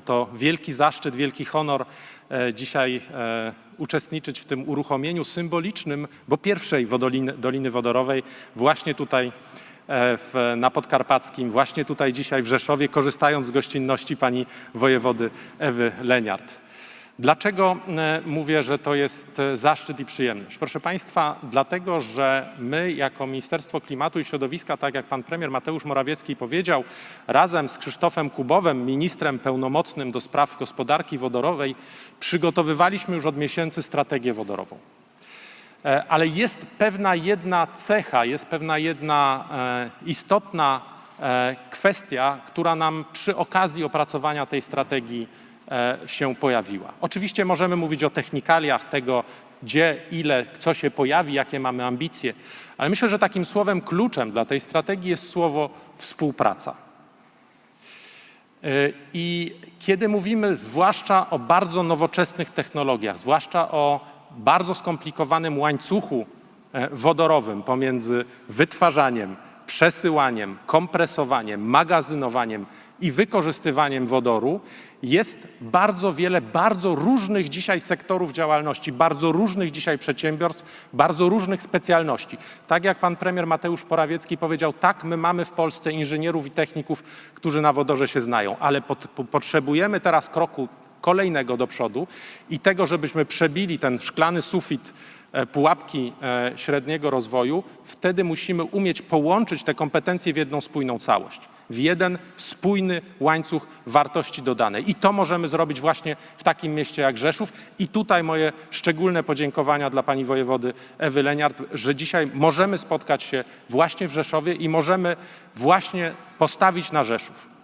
to wielki zaszczyt, wielki honor e, dzisiaj e, uczestniczyć w tym uruchomieniu symbolicznym, bo pierwszej wodoliny, Doliny Wodorowej właśnie tutaj e, w, na Podkarpackim, właśnie tutaj dzisiaj w Rzeszowie, korzystając z gościnności pani wojewody Ewy Leniart. Dlaczego e, mówię, że to jest e, zaszczyt i przyjemność? Proszę Państwa, dlatego, że my jako Ministerstwo Klimatu i Środowiska, tak jak pan premier Mateusz Morawiecki powiedział, razem z Krzysztofem Kubowem, ministrem pełnomocnym do spraw gospodarki wodorowej, przygotowywaliśmy już od miesięcy strategię wodorową. E, Ale jest pewna jedna cecha, jest pewna jedna istotna kwestia, która nam przy okazji opracowania tej strategii e, się pojawiła. Oczywiście możemy mówić o technikaliach tego, gdzie, ile, co się pojawi, jakie mamy ambicje, ale myślę, że takim słowem kluczem dla tej strategii jest słowo współpraca. Y, I kiedy mówimy zwłaszcza o bardzo nowoczesnych technologiach, zwłaszcza o bardzo skomplikowanym łańcuchu e, wodorowym pomiędzy wytwarzaniem, przesyłaniem, kompresowaniem, magazynowaniem i wykorzystywaniem wodoru, jest bardzo wiele bardzo różnych dzisiaj sektorów działalności, bardzo różnych dzisiaj przedsiębiorstw, bardzo różnych specjalności. Tak jak pan premier Mateusz Morawiecki powiedział, tak, my mamy w Polsce inżynierów i techników, którzy na wodorze się znają, ale pot, po, potrzebujemy teraz kroku kolejnego do przodu i tego, żebyśmy przebili ten szklany sufit e, pułapki e, średniego rozwoju, wtedy musimy umieć połączyć te kompetencje w jedną spójną całość, w jeden spójny łańcuch wartości dodanej. I to możemy zrobić właśnie w takim mieście jak Rzeszów. I tutaj moje szczególne podziękowania dla pani wojewody Ewy Leniart, że dzisiaj możemy spotkać się właśnie w Rzeszowie i możemy właśnie postawić na Rzeszów.